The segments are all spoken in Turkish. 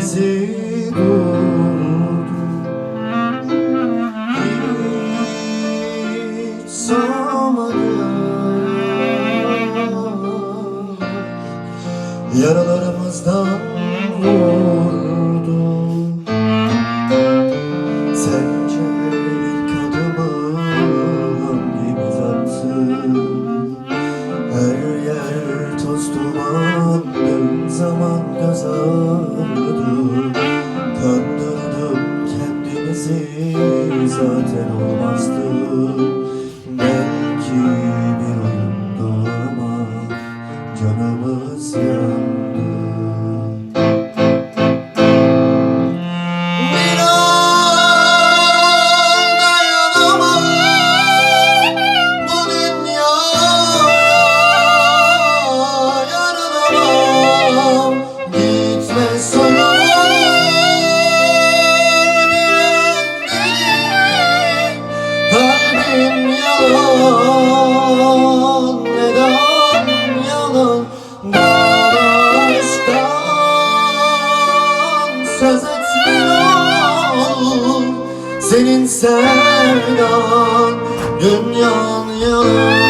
bizi doğurdu. Hiç sormadan Yaralarımızdan vurdu. Sence ilk adımı hangimiz atsın zaten olmazdı. Neden yalan Doğuştan söz etmiyor Senin sevdan dünyan yalan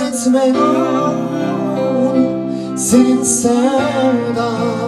bahsetme Senin sevdan